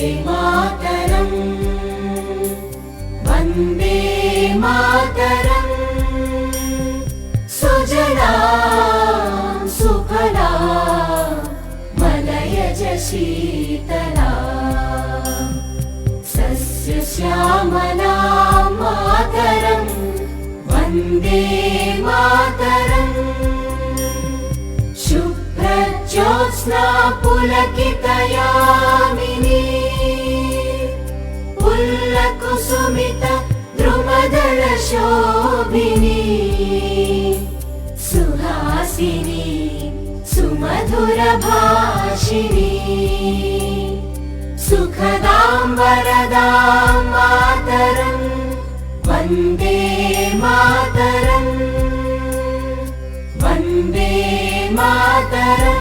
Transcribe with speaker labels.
Speaker 1: मातरम् वन्दे मातरम् सुजना सुफला मलयज शीतला सस्य श्यामला मातरम् वन्दे मातरम् शुभ्रज्योत्स्ना पुलकितया द्रुमदलशोभिनी सुहासिनी सुमधुरभाषिणी सुखदां वरदां मातरम् वन्दे मातरम् वन्दे मातरम्